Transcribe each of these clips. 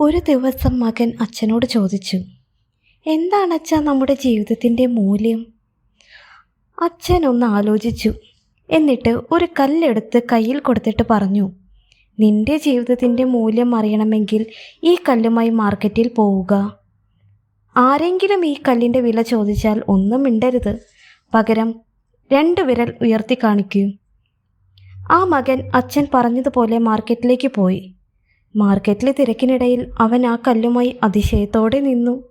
ഒരു ദിവസം മകൻ അച്ഛനോട് ചോദിച്ചു എന്താണ് അച്ഛ നമ്മുടെ ജീവിതത്തിന്റെ മൂല്യം? അച്ഛൻ ഒന്ന് ആലോചിച്ചു എന്നിട്ട് ഒരു കല്ലെടുത്ത് കയ്യിൽ കൊടുത്തിട്ട് പറഞ്ഞു നിന്റെ ജീവിതത്തിന്റെ മൂല്യം അറിയണമെങ്കിൽ ഈ കല്ലുമായി മാർക്കറ്റിൽ പോവുക. ആരെങ്കിലും ഈ കല്ലിന്റെ വില ചോദിച്ചാൽ ഒന്നും മിണ്ടരുത്. പകരം രണ്ട് വിരൽ ഉയർത്തി കാണിക്കൂ. ആ മകൻ അച്ഛൻ പറഞ്ഞതുപോലെ മാർക്കറ്റിലേക്ക് പോയി. മാർക്കറ്റിലെ തിരക്കിനിടയിൽ അവൻ ആ കല്ലുമായി അതിശയത്തോടെ നിന്നു.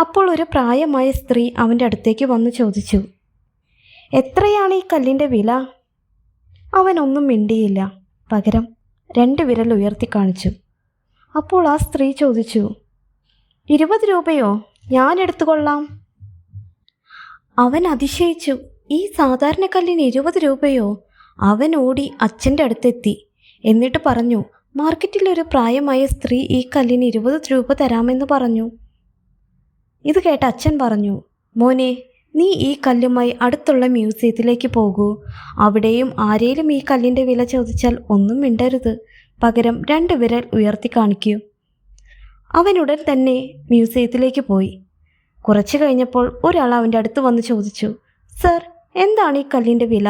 അപ്പോൾ ഒരു പ്രായമായ സ്ത്രീ അവന്റെ അടുത്തേക്ക് വന്ന് ചോദിച്ചു എത്രയാണ് ഈ കല്ലിന്റെ വില? അവനൊന്നും മിണ്ടിയില്ല. പകരം രണ്ട് വിരൽ ഉയർത്തി കാണിച്ചു. അപ്പോൾ ആ സ്ത്രീ ചോദിച്ചു ഇരുപത് രൂപയോ? ഞാൻ എടുത്തുകൊള്ളാം. അവൻ അതിശയിച്ചു ഈ സാധാരണ കല്ലിന് ഇരുപത് രൂപയോ? അവൻ ഓടി അച്ഛന്റെ അടുത്തെത്തി. എന്നിട്ട് പറഞ്ഞു മാർക്കറ്റിൽ ഒരു പ്രായമായ സ്ത്രീ ഈ കല്ലിന് ഇരുപത് രൂപ തരാമെന്ന് പറഞ്ഞു. ഇത് കേട്ട അച്ഛൻ പറഞ്ഞു മോനെ നീ ഈ കല്ലുമായി അടുത്തുള്ള മ്യൂസിയത്തിലേക്ക് പോകൂ. അവിടെയും ആരേലും ഈ കല്ലിന്റെ വില ചോദിച്ചാൽ ഒന്നും മിണ്ടരുത്. പകരം രണ്ട് വിരൽ ഉയർത്തി കാണിക്കൂ. അവനുടൻ തന്നെ മ്യൂസിയത്തിലേക്ക് പോയി. കുറച്ചു കഴിഞ്ഞപ്പോൾ ഒരാൾ അവന്റെ അടുത്ത് വന്ന് ചോദിച്ചു സർ എന്താണ് ഈ കല്ലിന്റെ വില?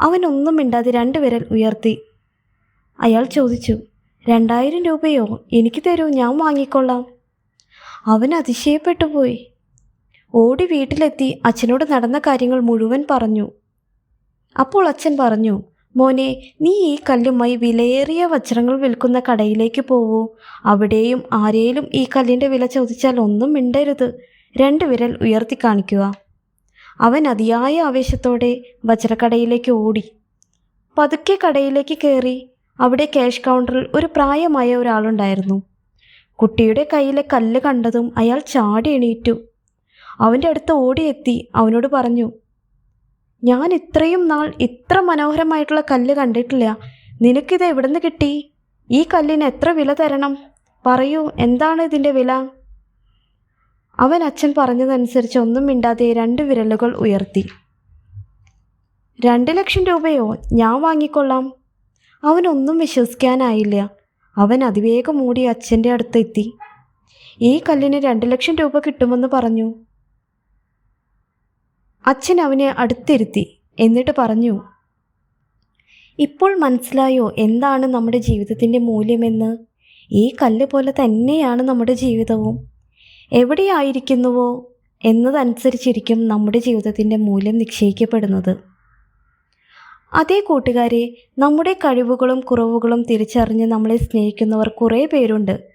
അവനൊന്നും മിണ്ടാതെ രണ്ട് വിരൽ ഉയർത്തി അയാൾ ചോദിച്ചു രണ്ടായിരം രൂപയോ? എനിക്ക് തരൂ ഞാൻ വാങ്ങിക്കൊള്ളാം. അവൻ അതിശയപ്പെട്ടു പോയി. ഓടി വീട്ടിലെത്തി അച്ഛനോട് നടന്ന കാര്യങ്ങൾ മുഴുവൻ പറഞ്ഞു. അപ്പോൾ അച്ഛൻ പറഞ്ഞു മോനെ നീ ഈ കല്ലുമായി വിലയേറിയ വജ്രങ്ങൾ വിൽക്കുന്ന കടയിലേക്ക് പോവൂ. അവിടെയും ആരേലും ഈ കല്ലിന്റെ വില ചോദിച്ചാൽ ഒന്നും മിണ്ടരുത്. രണ്ട് വിരൽ ഉയർത്തി കാണിക്കുക. അവൻ അതിയായ ആവേശത്തോടെ വജ്രക്കടയിലേക്ക് ഓടി. പതുക്കെ കടയിലേക്ക് കയറി. അവിടെ ക്യാഷ് കൗണ്ടറിൽ ഒരു പ്രായമായ ഒരാളുണ്ടായിരുന്നു. കുട്ടിയുടെ കയ്യിലെ കല്ല് കണ്ടതും അയാൾ ചാടി എണീറ്റു. അവന്റെ അടുത്ത് ഓടിയെത്തി അവനോട് പറഞ്ഞു ഞാൻ ഇത്രയും നാൾ ഇത്ര മനോഹരമായിട്ടുള്ള കല്ല് കണ്ടിട്ടില്ല. നിനക്കിത് എവിടെ നിന്ന് കിട്ടി? ഈ കല്ലിന് എത്ര വില തരണം? പറയൂ എന്താണ് ഇതിന്റെ വില? അവൻ അച്ഛൻ പറഞ്ഞതനുസരിച്ച് ഒന്നും മിണ്ടാതെ രണ്ട് വിരലുകൾ ഉയർത്തി. രണ്ട് ലക്ഷം രൂപയോ? ഞാൻ വാങ്ങിക്കൊള്ളാം. അവനൊന്നും വിശ്വസിക്കാനായില്ല. അവൻ അതിവേഗം മൂടി അച്ഛന്റെ അടുത്തെത്തി ഈ കല്ലിന് രണ്ട് ലക്ഷം രൂപ കിട്ടുമെന്ന് പറഞ്ഞു. അച്ഛൻ അവനെ അടുത്തിരുത്തി. എന്നിട്ട് പറഞ്ഞു ഇപ്പോൾ മനസ്സിലായോ എന്താണ് നമ്മുടെ ജീവിതത്തിന്റെ മൂല്യമെന്ന്? ഈ കല്ല് പോലെ തന്നെയാണ് നമ്മുടെ ജീവിതവും. എവിടെയായിരിക്കുന്നുവോ എന്നതനുസരിച്ചിരിക്കും നമ്മുടെ ജീവിതത്തിന്റെ മൂല്യം നിശ്ചയിക്കപ്പെടുന്നത്. അതേ കൂട്ടുകാരെ നമ്മുടെ കഴിവുകളും കുറവുകളും തിരിച്ചറിഞ്ഞ് നമ്മളെ സ്നേഹിക്കുന്നവർ കുറേ പേരുണ്ട്.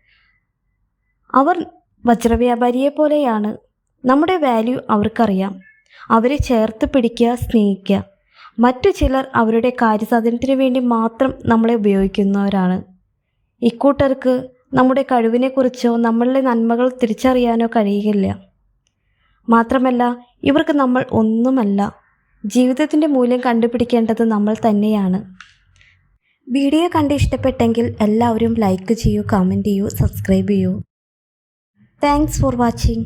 അവർ വജ്രവ്യാപാരിയെ പോലെയാണ് നമ്മുടെ വാല്യൂ അവർക്കറിയാം. അവരെ ചേർത്ത് പിടിക്കുക സ്നേഹിക്കുക. മറ്റു ചിലർ അവരുടെ കാര്യസാധനത്തിന് വേണ്ടി മാത്രം നമ്മളെ ഉപയോഗിക്കുന്നവരാണ്. ഇക്കൂട്ടർക്ക് നമ്മുടെ കഴിവിനെക്കുറിച്ചോ നമ്മളുടെ നന്മകൾ തിരിച്ചറിയാനോ കഴിയുകയില്ല. മാത്രമല്ല ഇവർക്ക് നമ്മൾ ഒന്നുമല്ല. ജീവിതത്തിന്റെ മൂല്യം കണ്ടുപിടിക്കേണ്ടത് നമ്മൾ തന്നെയാണ്. വീഡിയോ കണ്ട് ഇഷ്ടപ്പെട്ടെങ്കിൽ എല്ലാവരും ലൈക്ക് ചെയ്യൂ കമന്റ് ചെയ്യൂ സബ്സ്ക്രൈബ് ചെയ്യൂ. Thanks for watching